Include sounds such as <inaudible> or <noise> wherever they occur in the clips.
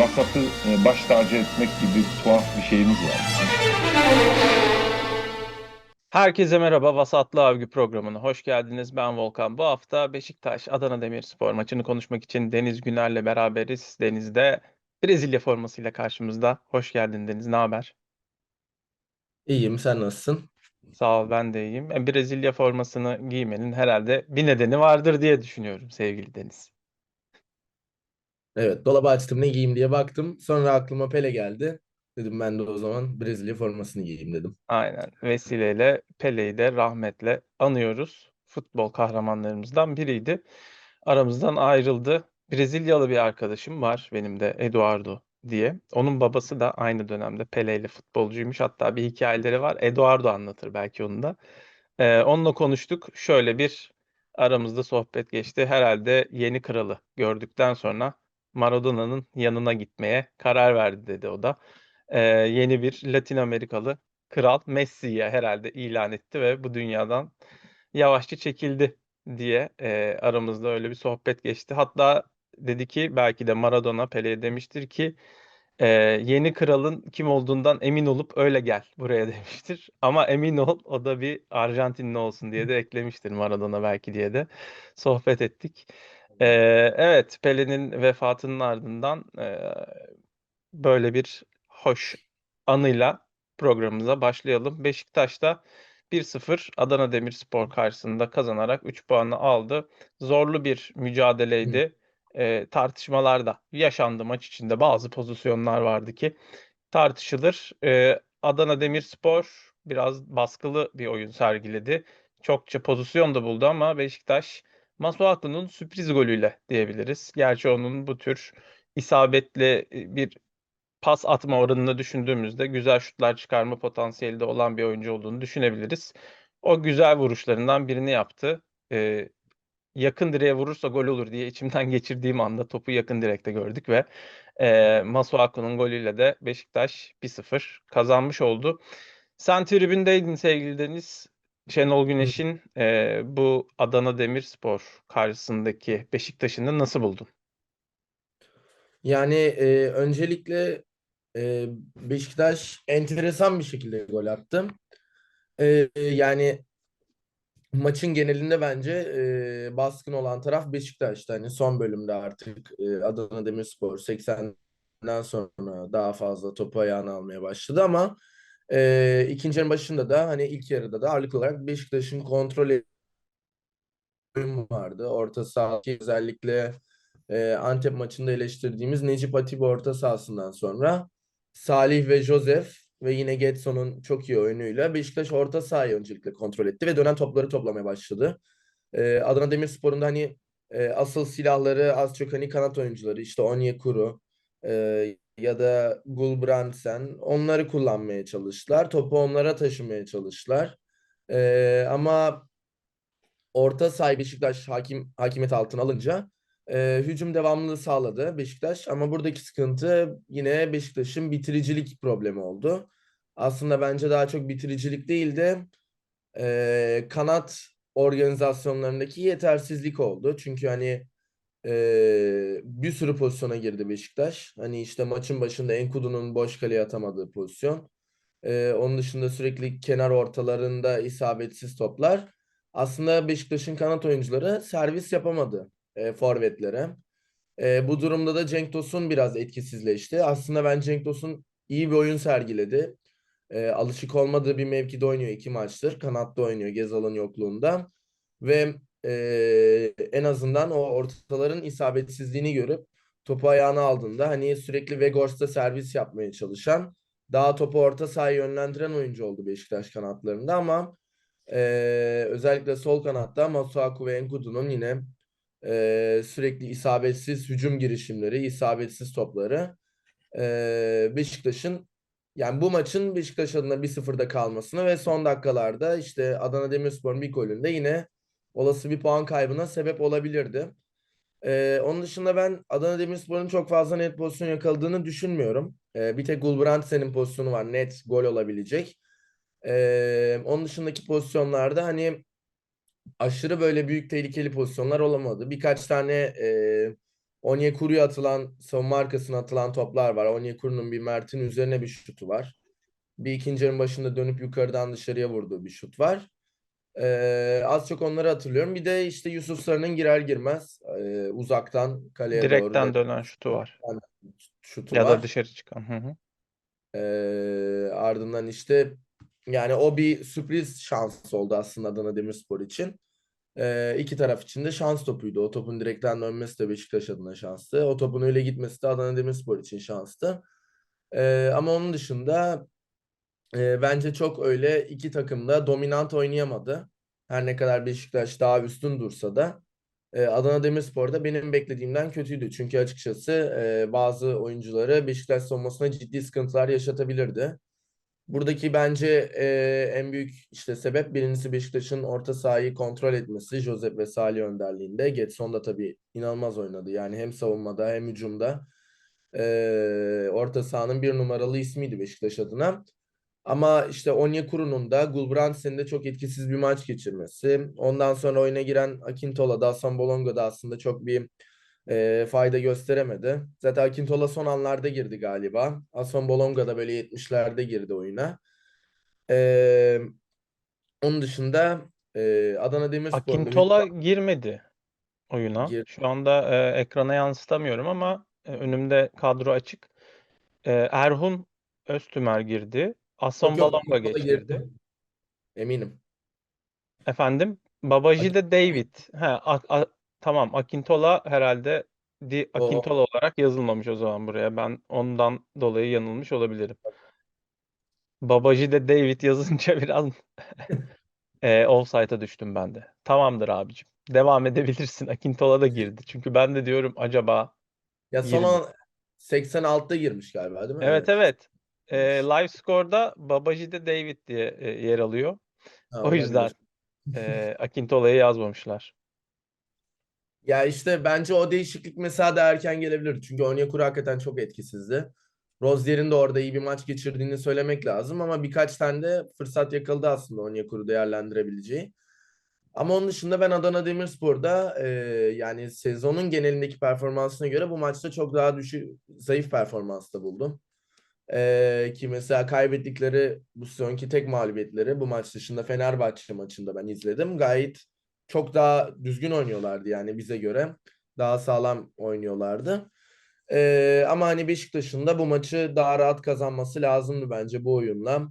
vasatı e, baş tacı etmek gibi tuhaf bir şeyimiz var. Herkese merhaba. Vasatlı Avgü programına hoş geldiniz. Ben Volkan. Bu hafta Beşiktaş Adana Demirspor maçını konuşmak için Deniz Güner'le beraberiz. Deniz de Brezilya formasıyla karşımızda. Hoş geldin Deniz. Ne haber? İyiyim, sen nasılsın? Sağ ol, ben de iyiyim. E, Brezilya formasını giymenin herhalde bir nedeni vardır diye düşünüyorum sevgili Deniz. Evet, dolabı açtım ne giyeyim diye baktım. Sonra aklıma Pele geldi. Dedim ben de o zaman Brezilya formasını giyeyim dedim. Aynen. Vesileyle Pele'yi de rahmetle anıyoruz. Futbol kahramanlarımızdan biriydi. Aramızdan ayrıldı. Brezilyalı bir arkadaşım var benim de Eduardo diye. Onun babası da aynı dönemde Pele ile futbolcuymuş. Hatta bir hikayeleri var. Eduardo anlatır belki onu da. Ee, onunla konuştuk. Şöyle bir aramızda sohbet geçti. Herhalde yeni kralı gördükten sonra Maradona'nın yanına gitmeye karar verdi dedi o da. Ee, yeni bir Latin Amerikalı kral Messi'ye herhalde ilan etti ve bu dünyadan yavaşça çekildi diye e, aramızda öyle bir sohbet geçti. Hatta dedi ki belki de Maradona Pele'ye demiştir ki e, yeni kralın kim olduğundan emin olup öyle gel buraya <laughs> demiştir. Ama emin ol o da bir Arjantinli olsun diye de eklemiştir Maradona belki diye de sohbet ettik. E, evet Pele'nin vefatının ardından e, böyle bir hoş anıyla programımıza başlayalım. Beşiktaş'ta 1-0 Adana Demirspor karşısında kazanarak 3 puanı aldı. Zorlu bir mücadeleydi. E, tartışmalar da yaşandı maç içinde. Bazı pozisyonlar vardı ki tartışılır. E, Adana Demirspor biraz baskılı bir oyun sergiledi. Çokça pozisyon da buldu ama Beşiktaş Masuaku'nun sürpriz golüyle diyebiliriz. Gerçi onun bu tür isabetli bir pas atma oranını düşündüğümüzde güzel şutlar çıkarma potansiyeli de olan bir oyuncu olduğunu düşünebiliriz. O güzel vuruşlarından birini yaptı. Ee, yakın direğe vurursa gol olur diye içimden <laughs> geçirdiğim anda topu yakın direkte gördük ve e, Masuaku'nun golüyle de Beşiktaş 1-0 kazanmış oldu. Sen tribündeydin sevgili Deniz. Şenol Güneş'in e, bu Adana Demirspor karşısındaki Beşiktaş'ını nasıl buldun? Yani e, öncelikle e, Beşiktaş enteresan bir şekilde gol attı. E, yani maçın genelinde bence e, baskın olan taraf Beşiktaş'tı. Hani son bölümde artık e, Adana Demirspor 80'den sonra daha fazla topu ayağına almaya başladı ama e, ikinci yarının başında da hani ilk yarıda da ağırlıklı olarak Beşiktaş'ın kontrol oyun vardı. Orta saha özellikle e, Antep maçında eleştirdiğimiz Necip Atiba orta sahasından sonra Salih ve Josef ve yine Getson'un çok iyi oyunuyla Beşiktaş orta sahayı öncelikle kontrol etti ve dönen topları toplamaya başladı. E, Adana Demirspor'un da hani e, asıl silahları az çok hani kanat oyuncuları işte Onyekuru e, ya da Gulbrandsen onları kullanmaya çalıştılar. Topu onlara taşımaya çalıştılar. E, ama orta saha Beşiktaş hakim hakimiyet altına alınca e, hücum devamlılığı sağladı Beşiktaş ama buradaki sıkıntı yine Beşiktaş'ın bitiricilik problemi oldu. Aslında bence daha çok bitiricilik değil de e, kanat organizasyonlarındaki yetersizlik oldu. Çünkü hani e, bir sürü pozisyona girdi Beşiktaş. Hani işte maçın başında Enkudu'nun boş kaleye atamadığı pozisyon. E, onun dışında sürekli kenar ortalarında isabetsiz toplar. Aslında Beşiktaş'ın kanat oyuncuları servis yapamadı e, forvetlere. E, bu durumda da Cenk Tosun biraz etkisizleşti. Aslında ben Cenk Tosun iyi bir oyun sergiledi. E, alışık olmadığı bir mevkide oynuyor iki maçtır. Kanatta oynuyor Gezal'ın yokluğunda. Ve e, en azından o ortaların isabetsizliğini görüp topu ayağına aldığında hani sürekli Vegors'ta servis yapmaya çalışan daha topu orta sahaya yönlendiren oyuncu oldu Beşiktaş kanatlarında ama e, özellikle sol kanatta Masuaku ve Enkudu'nun yine e, sürekli isabetsiz hücum girişimleri, isabetsiz topları e, Beşiktaş'ın yani bu maçın Beşiktaş adına 1-0'da kalmasına ve son dakikalarda işte Adana Demirspor'un bir golünde yine olası bir puan kaybına sebep olabilirdi. Ee, onun dışında ben Adana Demirspor'un çok fazla net pozisyon yakaladığını düşünmüyorum. Ee, bir tek Gulbrandsen'in pozisyonu var net gol olabilecek. Ee, onun dışındaki pozisyonlarda hani aşırı böyle büyük tehlikeli pozisyonlar olamadı. Birkaç tane e, Onyekuru'ya atılan savunma arkasına atılan toplar var. Onyekuru'nun bir Mert'in üzerine bir şutu var. Bir ikinci yarının başında dönüp yukarıdan dışarıya vurduğu bir şut var. Ee, az çok onları hatırlıyorum. Bir de işte Yusuf Sarı'nın girer girmez e, uzaktan kaleye doğru Direkten net dönen şutu var. şutu Ya var. da dışarı çıkan. Hı hı. Ee, ardından işte yani o bir sürpriz şans oldu aslında Adana Demirspor için. Ee, iki taraf için de şans topuydu. O topun direkten dönmesi de Beşiktaş adına şanstı. O topun öyle gitmesi de Adana Demirspor için şanstı. Ee, ama onun dışında e, bence çok öyle iki takım da dominant oynayamadı. Her ne kadar Beşiktaş daha üstün dursa da e, Adana Demirspor da benim beklediğimden kötüydü. Çünkü açıkçası e, bazı oyuncuları Beşiktaş savunmasına ciddi sıkıntılar yaşatabilirdi. Buradaki bence e, en büyük işte sebep birincisi Beşiktaş'ın orta sahayı kontrol etmesi. Josep ve Salih önderliğinde. Getson da tabii inanılmaz oynadı. Yani hem savunmada hem hücumda e, orta sahanın bir numaralı ismiydi Beşiktaş adına. Ama işte Onyekuru'nun da Gulbrandsen'in de çok etkisiz bir maç geçirmesi. Ondan sonra oyuna giren Akintola da Hasan Bolonga da aslında çok bir e, fayda gösteremedi. Zaten Akintola son anlarda girdi galiba. Hasan Bolonga da böyle 70'lerde girdi oyuna. E, onun dışında e, Adana Demirspor'da Akintola girmedi oyuna. Gir- Şu anda e, ekrana yansıtamıyorum ama e, önümde kadro açık. E, Erhun Öztümer girdi. Asson Yok, Akintola geçirdi. Eminim. Efendim? Babaji de David. He, A- A- tamam Akintola herhalde Di O- Akintola olarak yazılmamış o zaman buraya. Ben ondan dolayı yanılmış olabilirim. Babaji de David yazınca <laughs> biraz e, offside'a düştüm ben de. Tamamdır abicim. Devam edebilirsin. Akintola da girdi. Çünkü ben de diyorum acaba Ya son Girdi. an 86'da girmiş galiba değil mi? Evet evet. E, live score'da Babaji de David diye e, yer alıyor. Ha, O yüzden e, <laughs> Akintola'yı yazmamışlar. Ya işte bence o değişiklik mesela da erken gelebilir. Çünkü Onyekuru hakikaten çok etkisizdi. Rozier'in de orada iyi bir maç geçirdiğini söylemek lazım ama birkaç tane de fırsat yakaladı aslında Onyekuru değerlendirebileceği. Ama onun dışında ben Adana Demirspor'da e, yani sezonun genelindeki performansına göre bu maçta çok daha düşük, zayıf performansta buldum. E, ki mesela kaybettikleri bu sezonki tek mağlubiyetleri bu maç dışında Fenerbahçe maçında ben izledim. Gayet çok daha düzgün oynuyorlardı yani bize göre. Daha sağlam oynuyorlardı. Ee, ama hani Beşiktaş'ın da bu maçı daha rahat kazanması lazımdı bence bu oyunla.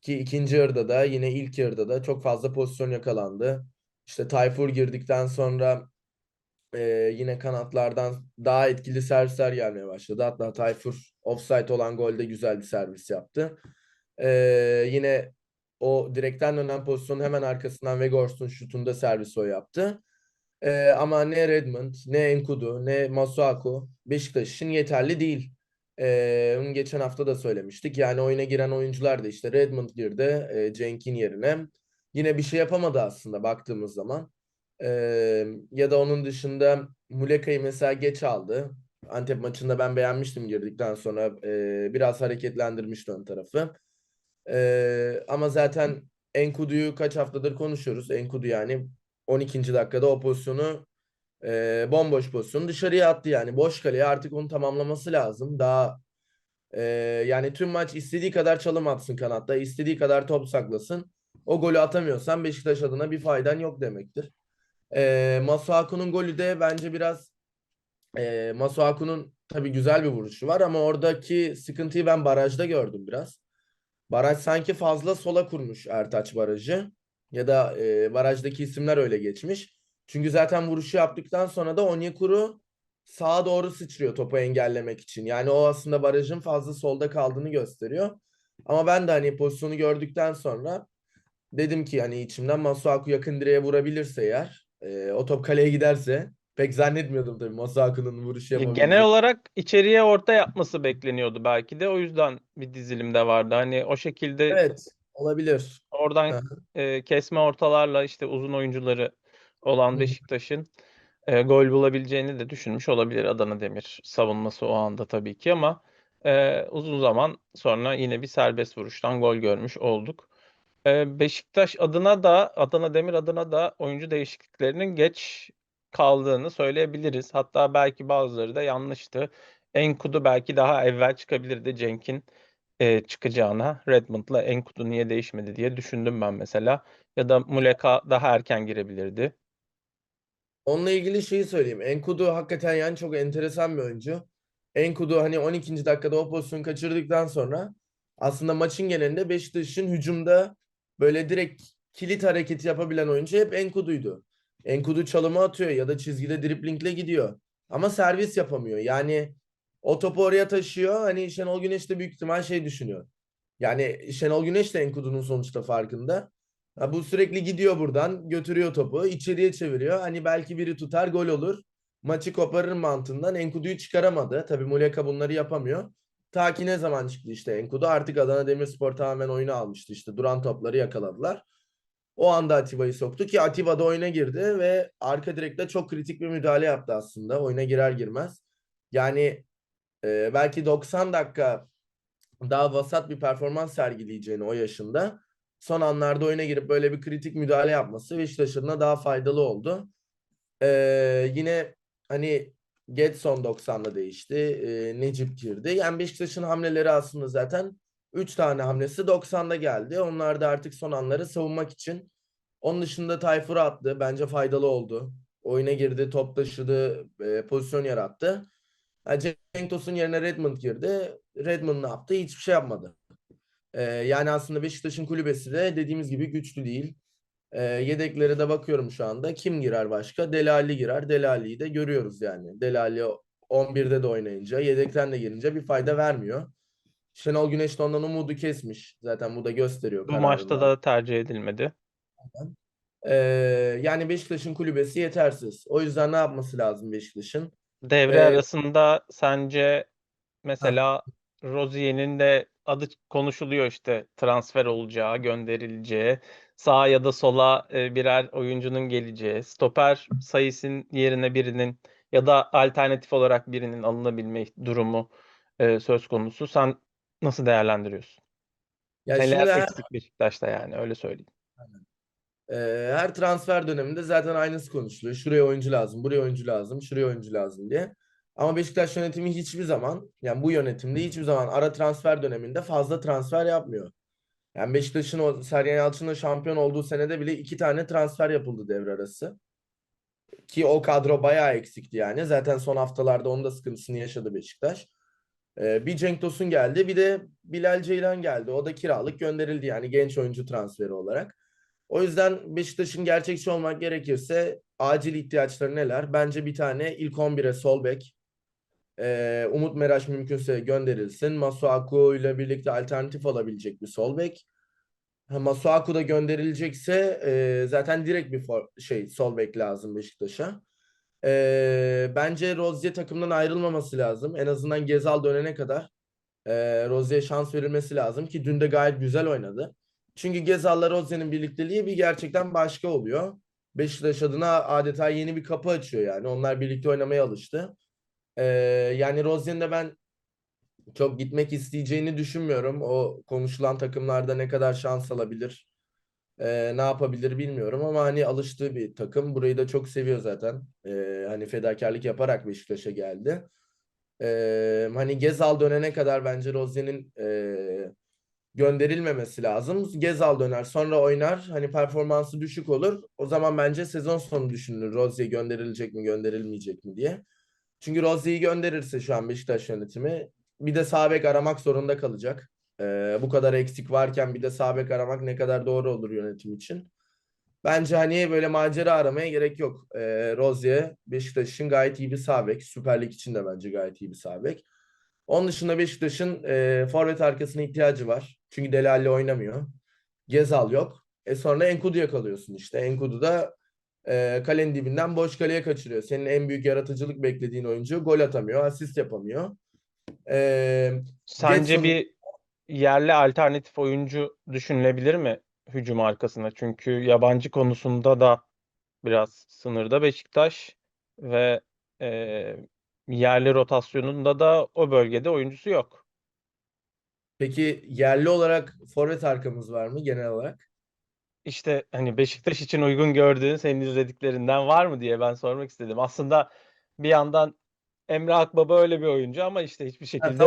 Ki ikinci yarıda da yine ilk yarıda da çok fazla pozisyon yakalandı. İşte Tayfur girdikten sonra e, yine kanatlardan daha etkili servisler gelmeye başladı. Hatta Tayfur offside olan golde güzel bir servis yaptı. Ee, yine o direkten dönen pozisyonun hemen arkasından Weghorst'un şutunda servis o yaptı. Ee, ama ne Redmond, ne Enkudu, ne Masuaku Beşiktaş için yeterli değil. Bunu geçen hafta da söylemiştik. Yani oyuna giren oyuncular da işte Redmond girdi e, Cenk'in yerine. Yine bir şey yapamadı aslında baktığımız zaman. Ee, ya da onun dışında Muleka'yı mesela geç aldı. Antep maçında ben beğenmiştim girdikten sonra. e, biraz hareketlendirmişti ön tarafı. Ee, ama zaten Enkudu'yu kaç haftadır konuşuyoruz. Enkudu yani 12. dakikada o pozisyonu e, bomboş pozisyonu dışarıya attı yani. Boş kaleye artık onu tamamlaması lazım. Daha e, yani tüm maç istediği kadar çalım atsın kanatta, istediği kadar top saklasın. O golü atamıyorsan Beşiktaş adına bir faydan yok demektir. E, Masuaku'nun golü de bence biraz e, Masuaku'nun tabii güzel bir vuruşu var ama oradaki sıkıntıyı ben barajda gördüm biraz. Baraj sanki fazla sola kurmuş Ertaç barajı. Ya da e, barajdaki isimler öyle geçmiş. Çünkü zaten vuruşu yaptıktan sonra da Onyekuru sağa doğru sıçrıyor topu engellemek için. Yani o aslında barajın fazla solda kaldığını gösteriyor. Ama ben de hani pozisyonu gördükten sonra dedim ki hani içimden Masuaku yakın direğe vurabilirse eğer e, o top kaleye giderse pek zannetmiyordum tabii Masuaku'nun vuruşu Ya yapabileceğini. Genel olarak içeriye orta yapması bekleniyordu belki de. O yüzden bir dizilimde vardı. Hani o şekilde Evet olabilir. oradan e, kesme ortalarla işte uzun oyuncuları olan Hı. Beşiktaş'ın e, gol bulabileceğini de düşünmüş olabilir Adana Demir savunması o anda tabii ki ama e, uzun zaman sonra yine bir serbest vuruştan gol görmüş olduk. E, Beşiktaş adına da Adana Demir adına da oyuncu değişikliklerinin geç kaldığını söyleyebiliriz. Hatta belki bazıları da yanlıştı. Enkudu belki daha evvel çıkabilirdi Cenk'in eee, çıkacağına. Redmond'la Enkudu niye değişmedi diye düşündüm ben mesela. Ya da Muleka daha erken girebilirdi. Onunla ilgili şeyi söyleyeyim. Enkudu hakikaten yani çok enteresan bir oyuncu. Enkudu hani 12. dakikada o pozisyonu kaçırdıktan sonra aslında maçın genelinde Beşiktaş'ın hücumda böyle direkt kilit hareketi yapabilen oyuncu hep Enkudu'ydu. Enkudu çalımı atıyor ya da çizgide driblingle gidiyor. Ama servis yapamıyor. Yani o topu oraya taşıyor. Hani Şenol Güneş de büyük ihtimal şey düşünüyor. Yani Şenol Güneş de Enkudu'nun sonuçta farkında. Ha, bu sürekli gidiyor buradan, götürüyor topu, içeriye çeviriyor. Hani belki biri tutar, gol olur. Maçı koparır mantığından Enkudu'yu çıkaramadı. Tabii Muleka bunları yapamıyor. Ta ki ne zaman çıktı işte Enkudu. Artık Adana Demirspor tamamen oyunu almıştı işte. Duran topları yakaladılar. O anda Atiba'yı soktu ki Atiba da oyuna girdi ve arka direkte çok kritik bir müdahale yaptı aslında. Oyuna girer girmez. Yani e, belki 90 dakika daha vasat bir performans sergileyeceğini o yaşında son anlarda oyuna girip böyle bir kritik müdahale yapması Beşiktaş adına daha faydalı oldu. Ee, yine hani Getson 90'da değişti. Ee, Necip girdi. Yani Beşiktaş'ın hamleleri aslında zaten 3 tane hamlesi 90'da geldi. Onlar da artık son anları savunmak için. Onun dışında Tayfur attı. Bence faydalı oldu. Oyuna girdi, top taşıdı, e, pozisyon yarattı. Ha, Cenk Tosun yerine Redmond girdi. Redmond ne yaptı? Hiçbir şey yapmadı. Ee, yani aslında Beşiktaş'ın kulübesi de dediğimiz gibi güçlü değil. Ee, yedeklere de bakıyorum şu anda. Kim girer başka? Delali girer. Delali'yi de görüyoruz yani. Delali 11'de de oynayınca, yedekten de girince bir fayda vermiyor. Şenol Güneş de ondan umudu kesmiş. Zaten bu da gösteriyor Bu maçta da tercih edilmedi. Ee, yani Beşiktaş'ın kulübesi yetersiz. O yüzden ne yapması lazım Beşiktaş'ın? Devre Ee, arasında sence mesela Rozier'in de adı konuşuluyor işte transfer olacağı, gönderileceği, sağa ya da sola e, birer oyuncunun geleceği, stoper sayısının yerine birinin ya da alternatif olarak birinin alınabilme durumu e, söz konusu. Sen nasıl değerlendiriyorsun? Ya Neler şimdi her- eksik Beşiktaş'ta yani öyle söyleyeyim. Ee, her transfer döneminde zaten aynısı konuşuluyor. Şuraya oyuncu lazım, buraya oyuncu lazım, şuraya oyuncu lazım diye. Ama Beşiktaş yönetimi hiçbir zaman, yani bu yönetimde hiçbir zaman ara transfer döneminde fazla transfer yapmıyor. Yani Beşiktaş'ın o Sergen Yalçın'la şampiyon olduğu senede bile iki tane transfer yapıldı devre arası. Ki o kadro bayağı eksikti yani. Zaten son haftalarda onun da sıkıntısını yaşadı Beşiktaş. Ee, bir Cenk Tosun geldi, bir de Bilal Ceylan geldi. O da kiralık gönderildi yani genç oyuncu transferi olarak. O yüzden Beşiktaş'ın gerçekçi olmak gerekirse acil ihtiyaçları neler? Bence bir tane ilk 11'e sol bek. Umut Meraş mümkünse gönderilsin. Masuaku ile birlikte alternatif olabilecek bir sol bek. Masuaku da gönderilecekse zaten direkt bir for- şey sol bek lazım Beşiktaş'a. Bence Rozier takımdan ayrılmaması lazım. En azından Gezal dönene kadar e, Rozier'e şans verilmesi lazım ki dün de gayet güzel oynadı. Çünkü Gezal'la Rozier'in birlikteliği bir gerçekten başka oluyor. Beşiktaş adına adeta yeni bir kapı açıyor yani. Onlar birlikte oynamaya alıştı. Ee, yani Rozier'in ben çok gitmek isteyeceğini düşünmüyorum. O konuşulan takımlarda ne kadar şans alabilir, ee, ne yapabilir bilmiyorum ama hani alıştığı bir takım. Burayı da çok seviyor zaten. Ee, hani fedakarlık yaparak Beşiktaş'a geldi. Ee, hani Gezal dönene kadar bence Rozier'in ee, gönderilmemesi lazım. Gezal döner sonra oynar. Hani performansı düşük olur. O zaman bence sezon sonu düşünülür. Rozier gönderilecek mi gönderilmeyecek mi diye. Çünkü Rozier'i gönderirse şu an Beşiktaş yönetimi bir de sağ bek aramak zorunda kalacak. Ee, bu kadar eksik varken bir de sağ bek aramak ne kadar doğru olur yönetim için. Bence hani böyle macera aramaya gerek yok. Ee, Rozier Beşiktaş için gayet iyi bir sağ bek. Süper Lig için de bence gayet iyi bir sağ bek. Onun dışında Beşiktaş'ın e, forvet arkasına ihtiyacı var. Çünkü Delali oynamıyor. Gezal yok. E sonra Enkudu'ya kalıyorsun işte. Enkudu da e, kalenin dibinden boş kaleye kaçırıyor. Senin en büyük yaratıcılık beklediğin oyuncu gol atamıyor, asist yapamıyor. E, Sence Getson- bir yerli alternatif oyuncu düşünülebilir mi hücum arkasına? Çünkü yabancı konusunda da biraz sınırda Beşiktaş ve e, yerli rotasyonunda da o bölgede oyuncusu yok. peki yerli olarak forvet arkamız var mı genel olarak? İşte hani Beşiktaş için uygun gördüğün senin izlediklerinden var mı diye ben sormak istedim. Aslında bir yandan Emre Akbaba öyle bir oyuncu ama işte hiçbir şekilde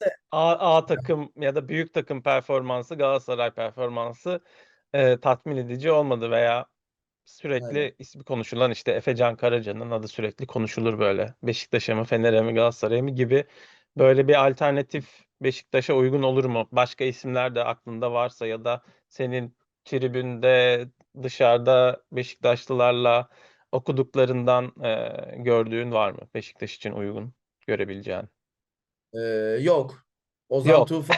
de. A, A takım ya da büyük takım performansı Galatasaray performansı e, tatmin edici olmadı veya sürekli Aynen. ismi konuşulan işte Efecan Karaca'nın adı sürekli konuşulur böyle. Beşiktaş'a mı Fener'e mi Galatasaray'a mı gibi böyle bir alternatif Beşiktaş'a uygun olur mu? Başka isimler de aklında varsa ya da senin tribünde dışarıda Beşiktaşlılarla okuduklarından e, gördüğün var mı? Beşiktaş için uygun görebileceğin. Ee, yok. Ozan Yok. Tufan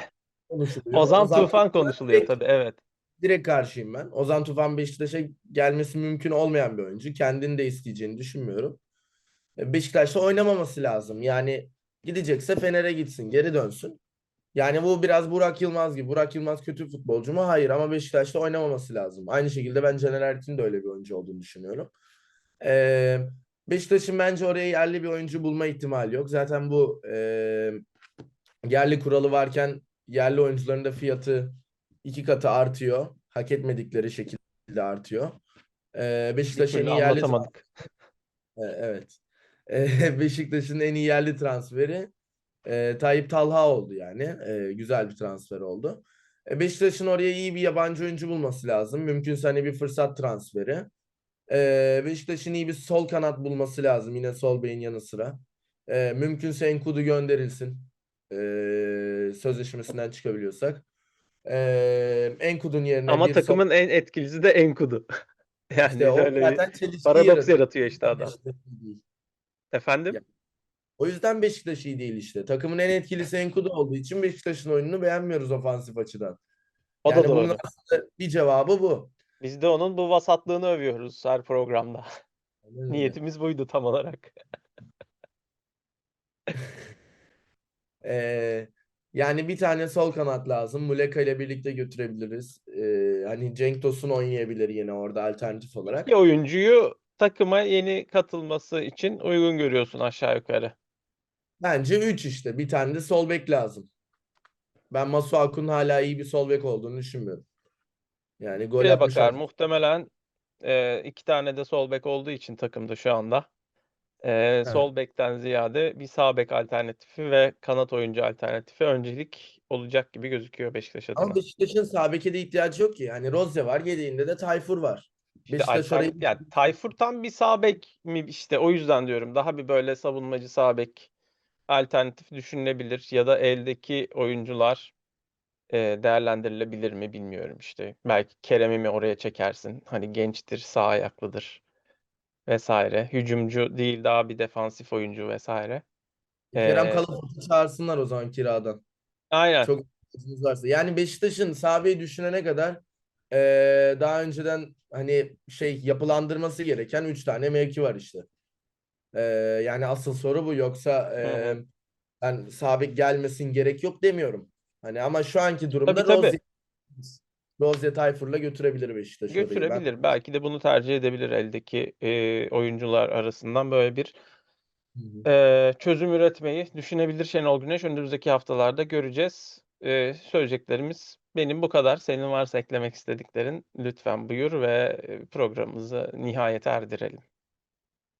konuşuluyor. Ozan Tufan konuşuluyor direkt, tabii evet. direkt karşıyım ben. Ozan Tufan Beşiktaş'a gelmesi mümkün olmayan bir oyuncu. Kendini de isteyeceğini düşünmüyorum. E, Beşiktaş'ta oynamaması lazım. Yani gidecekse Fener'e gitsin, geri dönsün. Yani bu biraz Burak Yılmaz gibi. Burak Yılmaz kötü futbolcu mu? Hayır ama Beşiktaş'ta oynamaması lazım. Aynı şekilde ben Caner Erkin de öyle bir oyuncu olduğunu düşünüyorum. Ee, Beşiktaş'ın bence oraya yerli bir oyuncu bulma ihtimali yok. Zaten bu e, yerli kuralı varken yerli oyuncuların da fiyatı iki katı artıyor. Hak etmedikleri şekilde artıyor. Ee, Beşiktaş'ın en iyi yerli <laughs> e, Evet. E, <laughs> Beşiktaş'ın en iyi yerli transferi e, Tayyip Talha oldu yani. E, güzel bir transfer oldu. E, Beşiktaş'ın oraya iyi bir yabancı oyuncu bulması lazım. Mümkünse hani bir fırsat transferi. E, Beşiktaş'ın iyi bir sol kanat bulması lazım. Yine sol beyin yanı sıra. E, mümkünse Enkudu gönderilsin. E, sözleşmesinden çıkabiliyorsak. E, Enkudu'nun yerine Ama bir sol... takımın en etkilisi de Enkudu. <laughs> Yani İşte o öyle bir zaten paradoks yaratıyor. işte adam. Efendim? Ya- O yüzden Beşiktaş iyi değil işte. Takımın en etkilisi Enkudu olduğu için Beşiktaş'ın oyununu beğenmiyoruz ofansif açıdan. O da Yani bunun doğru. aslında bir cevabı bu. Biz de onun bu vasatlığını övüyoruz her programda. Niyetimiz buydu tam olarak. <laughs> Ee, yani bir tane sol kanat lazım. Muleka ile birlikte götürebiliriz. Ee, hani Cenk Tosun oynayabilir yine orada alternatif olarak. İki oyuncuyu takıma yeni katılması için uygun görüyorsun aşağı yukarı. Bence 3 işte. Bir tane de sol bek lazım. Ben Masuaku'nun hala iyi bir sol bek olduğunu düşünmüyorum. Yani gol Buraya bakar muhtemelen e, iki tane de sol bek olduğu için takımda şu anda. E, Evet. sol bekten ziyade bir sağ bek alternatifi ve kanat oyuncu alternatifi öncelik olacak gibi gözüküyor Beşiktaş adına. Ama Beşiktaş'ın sağ beke de ihtiyacı yok ki. Yani Roze var, yedeğinde de Tayfur var. İşte Beşiktaş orayı yani Tayfur tam bir sağ bek mi işte o yüzden diyorum daha bir böyle savunmacı sağ bek alternatif düşünülebilir ya da eldeki oyuncular e, değerlendirilebilir mi bilmiyorum işte. Belki Kerem'i mi oraya çekersin? Hani gençtir, sağ ayaklıdır vesaire. Hücumcu değil daha bir defansif oyuncu vesaire. Kerem Ee, Kalafat'ı çağırsınlar o zaman kiradan. aynen. Çok varsa. Yani Beşiktaş'ın sağ beyi düşünene kadar eee, daha önceden hani şey yapılandırması gereken 3 tane mevki var işte. Eee, yani asıl soru bu. Yoksa Hı hı. eee ben sağ bek gelmesin gerek yok demiyorum. Hani ama şu anki durumda Tabii tabii. Rozier, Rozier Tayfur'la götürebilir Beşiktaş orayı. Ben- Götürebilir. Belki de bunu tercih edebilir eldeki e, oyuncular arasından böyle bir Hı hı. e, çözüm üretmeyi düşünebilir Şenol Güneş. Önümüzdeki haftalarda göreceğiz. E, söyleyeceklerimiz benim bu kadar. Senin varsa eklemek istediklerin lütfen buyur ve e, programımızı nihayete erdirelim.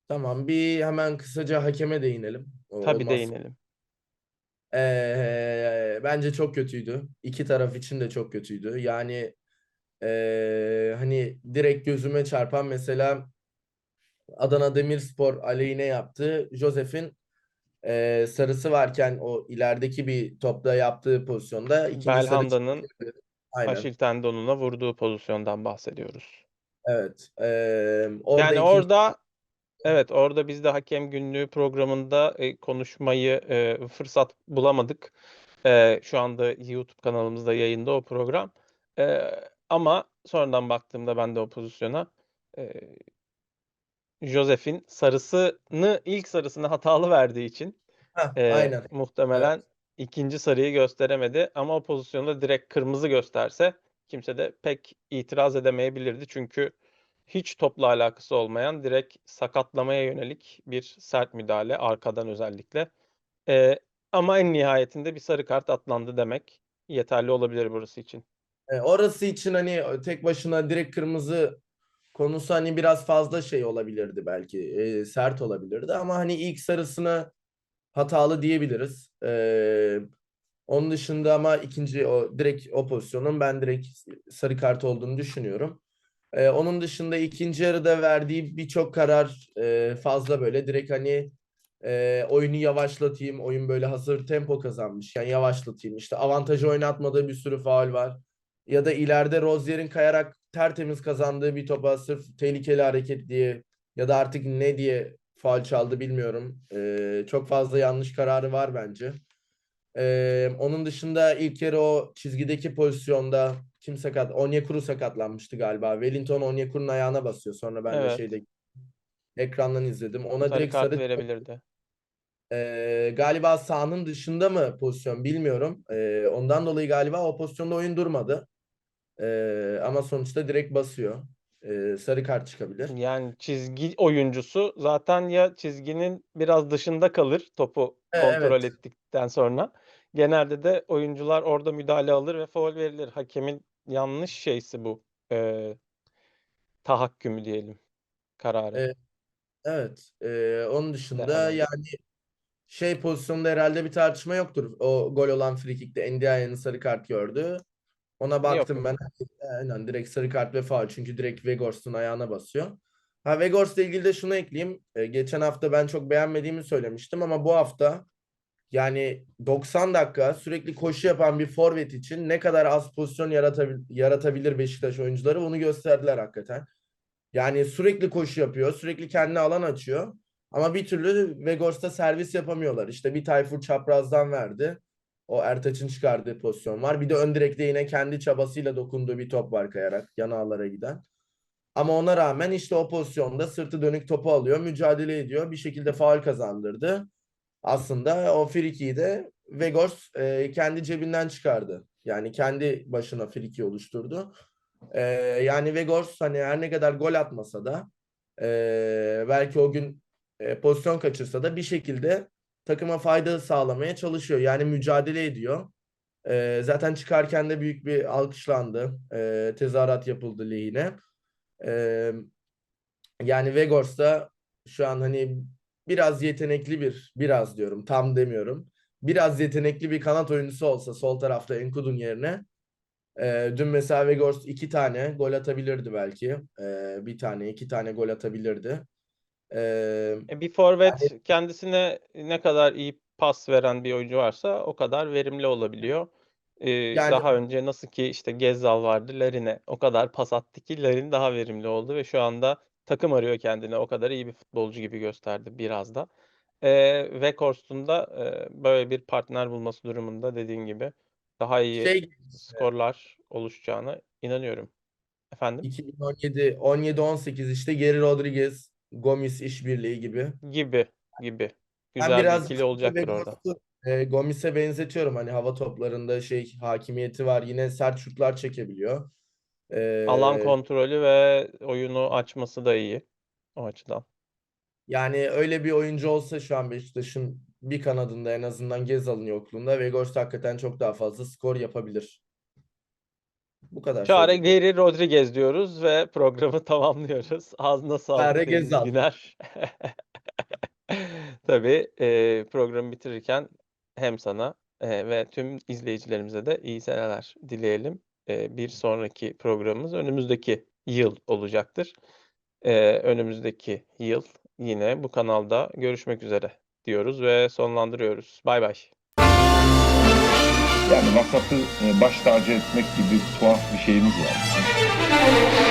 Tamam bir hemen kısaca hakeme değinelim. O- Tabii olmaz. değinelim. Ee, bence çok kötüydü. İki taraf için de çok kötüydü. Yani ee, hani direkt gözüme çarpan mesela Adana Demirspor aleyhine yaptığı Josef'in ee, sarısı varken o ilerideki bir topta yaptığı pozisyonda ikinci sarı Belhanda'nın çıktı. Aynen. Aşil tendonuna vurduğu pozisyondan bahsediyoruz. Evet. Ee, orada Yani ikinci- orada evet orada biz de hakem günlüğü programında e, konuşmayı e, fırsat bulamadık. E, şu anda YouTube kanalımızda yayında o program. E, ama sonradan baktığımda ben de o pozisyona e, Josef'in sarısını ilk sarısını hatalı verdiği için Heh, e, aynen. muhtemelen ikinci sarıyı gösteremedi ama o pozisyonda direkt kırmızı gösterse kimse de pek itiraz edemeyebilirdi. Çünkü hiç topla alakası olmayan direkt sakatlamaya yönelik bir sert müdahale arkadan özellikle. E, ama en nihayetinde bir sarı kart atlandı demek yeterli olabilir burası için. E, orası için hani tek başına direkt kırmızı konusu hani biraz fazla şey olabilirdi belki. e, sert olabilirdi ama hani ilk sarısını hatalı diyebiliriz. E, onun dışında ama ikinci o direkt o pozisyonun ben direkt sarı kart olduğunu düşünüyorum. E, onun dışında ikinci yarıda verdiği birçok karar e, fazla böyle direkt hani e, oyunu yavaşlatayım. Oyun böyle hazır tempo kazanmışken yavaşlatayım. İşte avantajı oynatmadığı bir sürü faul var. Ya da ileride Rozier'in kayarak tertemiz kazandığı bir topa sırf tehlikeli hareket diye ya da artık ne diye faul çaldı bilmiyorum. E, çok fazla yanlış kararı var bence. E, onun dışında ilk yarı o çizgideki pozisyonda kim sakat? Onyekuru sakatlanmıştı galiba. Wellington Onyekuru'nun ayağına basıyor. Sonra ben de Evet. şeyde ekrandan izledim. Ona Sarı direkt kart sarı verebilirdi. ee, galiba sahanın dışında mı pozisyon bilmiyorum. Ee, ondan dolayı galiba o pozisyonda oyun durmadı. Ee, ama sonuçta direkt basıyor. Ee, sarı kart çıkabilir. Yani çizgi oyuncusu zaten ya çizginin biraz dışında kalır topu E, kontrol evet. ettikten sonra. Genelde de oyuncular orada müdahale alır ve faul verilir. Hakemin yanlış şeysi bu. Ee, tahakkümü diyelim kararı. E, Evet. Ee, onun dışında Değerlendir. yani şey pozisyonda herhalde bir tartışma yoktur. O gol olan frikikte Ndiaye'nin sarı kart gördü. Ona baktım Yok. ben. Aynen direkt sarı kart ve faul. Çünkü direkt Vegors'un ayağına basıyor. Ha Vegors'la ilgili de şunu ekleyeyim. Ee, geçen hafta ben çok beğenmediğimi söylemiştim ama bu hafta yani 90 dakika sürekli koşu yapan bir forvet için ne kadar az pozisyon yaratabil yaratabilir Beşiktaş oyuncuları bunu gösterdiler hakikaten. Yani sürekli koşu yapıyor, sürekli kendine alan açıyor. Ama bir türlü Vegors'ta servis yapamıyorlar. İşte bir Tayfur çaprazdan verdi. O Ertaç'ın çıkardığı pozisyon var. Bir de ön direkte yine kendi çabasıyla dokunduğu bir top var kayarak yan ağlara giden. Ama ona rağmen işte o pozisyonda sırtı dönük topu alıyor, mücadele ediyor. Bir şekilde faul kazandırdı. Aslında o frikiyi de Vegors e, kendi cebinden çıkardı. Yani kendi başına friki oluşturdu. E, yani Vegors hani her ne kadar gol atmasa da e, belki o gün e, pozisyon kaçırsa da bir şekilde takıma fayda sağlamaya çalışıyor. Yani mücadele ediyor. E, zaten çıkarken de büyük bir alkışlandı. E, tezahürat yapıldı lehine. E, yani Vegors da şu an hani biraz yetenekli bir, biraz diyorum tam demiyorum. Biraz yetenekli bir kanat oyuncusu olsa sol tarafta Enkudu'nun yerine e, dün mesela Vegors iki tane gol atabilirdi belki. E, bir tane, iki tane gol atabilirdi. E, E, Bir forvet kendisine ne kadar iyi pas veren bir oyuncu varsa o kadar verimli olabiliyor. Ee, Yani- daha önce nasıl ki işte Gezzal vardı, Larin'e o kadar pas attı ki Larin daha verimli oldu ve şu anda takım arıyor kendine. O kadar iyi bir futbolcu gibi gösterdi biraz da. Ee, Weghorst'un da e, böyle bir partner bulması durumunda dediğin gibi daha iyi şey skorlar oluşacağına inanıyorum. Efendim? 2017 17-18 işte Geri Rodriguez, Gomis işbirliği gibi. Gibi gibi. Ben Güzel bir biraz ikili olacaktır orada. Vegors'u, e, Gomis'e benzetiyorum. Hani hava toplarında şey hakimiyeti var. Yine sert şutlar çekebiliyor. Alan kontrolü ve oyunu açması da iyi o açıdan. Yani öyle bir oyuncu olsa şu an Beşiktaş'ın bir kanadında en azından Gezal'ın yokluğunda Vegors hakikaten çok daha fazla skor yapabilir. Bu kadar Çare söyleyeyim. Geri Rodriguez diyoruz ve programı <laughs> tamamlıyoruz. Ağzına sağlık Çare Gezal. Güner. <laughs> Tabii e, programı bitirirken hem sana e, ve tüm izleyicilerimize de iyi seneler dileyelim. Bir sonraki programımız önümüzdeki yıl olacaktır. Önümüzdeki yıl yine bu kanalda görüşmek üzere diyoruz ve sonlandırıyoruz. Bay bay. Yani vasatı baş tacı etmek gibi tuhaf bir şeyimiz var.